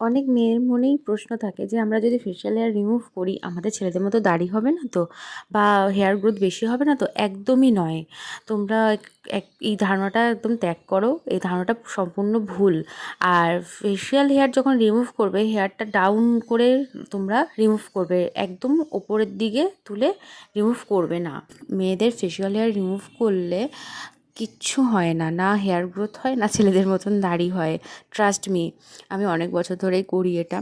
অনেক মেয়ের মনেই প্রশ্ন থাকে যে, আমরা যদি ফেশিয়াল হেয়ার রিমুভ করি, আমাদের ছেলেদের মতো দাড়ি হবে না তো? বা হেয়ার গ্রোথ বেশি হবে না তো? একদমই নয়। তোমরা এক, এই ধারণাটা একদম ত্যাগ করো। এই ধারণাটা সম্পূর্ণ ভুল। আর ফেশিয়াল হেয়ার যখন রিমুভ করবে হেয়ারটা ডাউন করে তোমরা রিমুভ করবে। একদম ওপরের দিকে তুলে রিমুভ করবে না। মেয়েদের ফেশিয়াল হেয়ার রিমুভ করলে কিচ্ছু হয় না না হেয়ার গ্রোথ হয়, না ছেলেদের মতন দাড়ি হয়। ট্রাস্ট মি আমি অনেক বছর ধরেই করি এটা।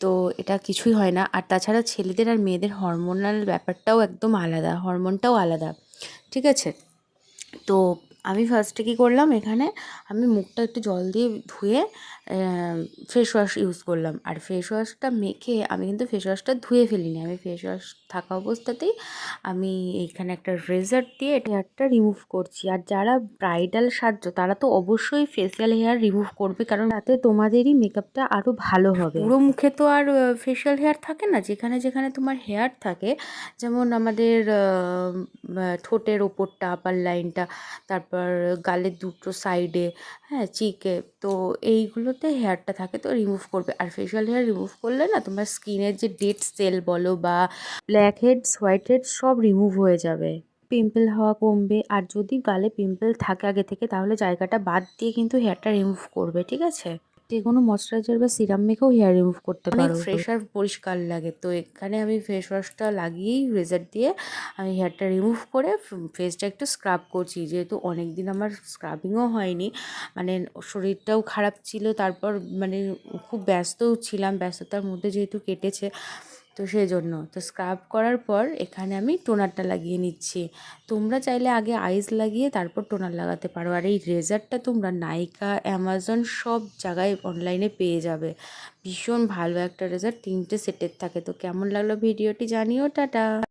তো এটা কিছুই হয় না। আর তাছাড়া ছেলেদের আর মেয়েদের হরমোনাল ব্যাপারটাও একদম আলাদা হরমোনটাও আলাদা। ঠিক আছে? তো আমি ফার্স্টে কী করলাম? এখানে আমি মুখটা একটু জল দিয়ে ধুয়ে ফেস ওয়াশ ইউজ করলাম। আর ফেস ওয়াশটা মেখে আমি কিন্তু ফেস ওয়াশটা ধুয়ে ফেলিনি। আমি ফেস ওয়াশ থাকা অবস্থাতেই আমি এইখানে একটা রেজার দিয়ে হেয়ারটা রিমুভ করছি। আর যারা ব্রাইডাল সাহায্য তারা তো অবশ্যই ফেসিয়াল হেয়ার রিমুভ করবে, কারণ তাতে তোমাদেরই মেকআপটা আরও ভালো হবে। পুরো মুখে তো আর ফেসিয়াল হেয়ার থাকে না? যেখানে যেখানে তোমার হেয়ার থাকে, যেমন আমাদের ঠোঁটের ওপরটা আপার লাইনটা তারপর গালের দুটো সাইডে হ্যাঁ চিকে তো এইগুলোতে হেয়ারটা থাকে, তো রিমুভ করবে। আর ফেশিয়াল হেয়ার রিমুভ করলে না তোমার স্কিনের যে ডেড সেল বলো বা ব্ল্যাক হেডস হোয়াইট হেডস সব রিমুভ হয়ে যাবে। পিম্পল হওয়া কমবে। আর যদি গালে পিম্পল থাকে আগে থেকে, তাহলে জায়গাটা বাদ দিয়ে কিন্তু হেয়ারটা রিমুভ করবে, ঠিক আছে? যে কোনো ময়শ্চারাইজার বা সিরাম মেখেও হেয়ার রিমুভ করতে পারো। ফ্রেশ আর পরিষ্কার লাগে। তো এখানে আমি ফেস ওয়াশটা লাগিয়েই রেজার দিয়ে আমি হেয়ারটা রিমুভ করে ফেসটা একটু স্ক্রাব করছি। যেহেতু অনেক দিন আমার স্ক্রাবিংও হয়নি মানে শরীরটাও খারাপ ছিল। তারপর মানে খুব ব্যস্তও ছিলাম। ব্যস্ততার মধ্যে যেহেতু কেটেছে তো সেই জন্য তো স্ক্রাব করার পর এখানে আমি টোনারটা লাগিয়ে নিচ্ছি। তোমরা চাইলে আগে আইস লাগিয়ে তারপর টোনার লাগাতে পারো। আর এই রেজারটা তোমরা নাইকা অ্যামাজন সব জায়গায় অনলাইনে পেয়ে যাবে। ভীষণ ভালো একটা রেজার তিনটে সেটের থাকে। তো কেমন লাগল ভিডিওটি জানিও, টাটা!